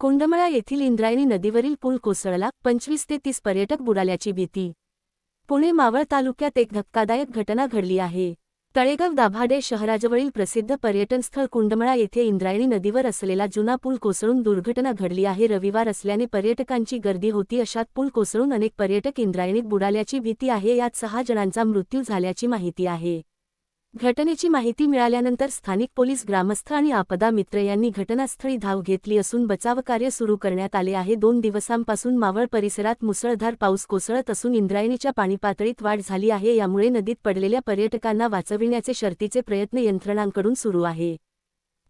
कोंडमळा येथील इंद्रायणी नदीवरील पूल कोसळला पंचवीस ते तीस पर्यटक बुडाल्याची भीती. पुणे मावळ तालुक्यात एक धक्कादायक घटना घडली आहे. तळेगाव दाभाडे शहराजवळील प्रसिद्ध पर्यटनस्थळ कुंडमळा येथे इंद्रायणी नदीवर असलेला जुना पूल कोसळून दुर्घटना घडली आहे. रविवार असल्याने पर्यटकांची गर्दी होती अशात पूल कोसळून अनेक पर्यटक इंद्रायणीत बुडाल्याची भीती आहे. यात सहा जणांचा मृत्यू झाल्याची माहिती आहे. घटनेची माहिती मिळाल्यानंतर स्थानिक पोलीस ग्रामस्थ आणि आपदा मित्र यांनी घटनास्थळी धाव घेतली असून बचावकार्य सुरू करण्यात आले आहे. दोन दिवसांपासून मावळ परिसरात मुसळधार पाऊस कोसळत असून इंद्रायणीच्या पाणीपातळीत वाढ झाली आहे. यामुळे नदीत पडलेल्या पर्यटकांना वाचविण्याचे शर्तीचे प्रयत्न यंत्रणांकडून सुरू आहे.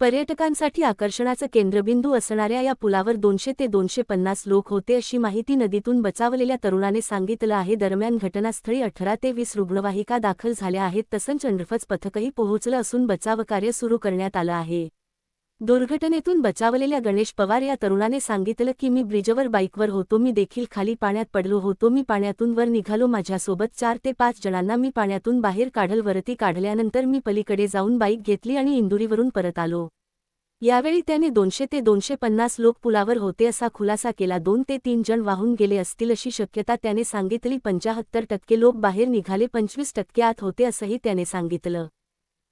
पर्यटकांसाठी आकर्षणाचं केंद्रबिंदू असणाऱ्या या पुलावर दोनशे ते दोनशे पन्नास लोक होते अशी माहिती नदीतून बचावलेल्या तरुणाने सांगितलं आहे. दरम्यान घटनास्थळी अठरा ते वीस रुग्णवाहिका दाखल झाल्या आहेत. तसंच चंद्रफज पथकही पोहोचलं असून बचावकार्य सुरू करण्यात आलं आहे. दुर्घटनेतून बचावलेल्या गणेश पवार या तरुणाने सांगितलं की मी ब्रिजवर बाईकवर होतो. मी देखील खाली पाण्यात पडलो होतो. मी पाण्यातून वर निघालो. माझ्यासोबत चार ते पाच जणांना मी पाण्यातून बाहेर काढल. वरती काढल्यानंतर मी पलीकडे जाऊन बाईक घेतली आणि इंदुरीवरून परत आलो. यावेळी त्याने दोनशे ते दोनशे पन्नास लोक पुलावर होते असा खुलासा केला. दोन ते तीन जण वाहून गेले असतील अशी शक्यता त्याने सांगितली. पंचाहत्तर टक्के लोक बाहेर निघाले. पंचवीस टक्के आत होते असंही त्याने सांगितलं.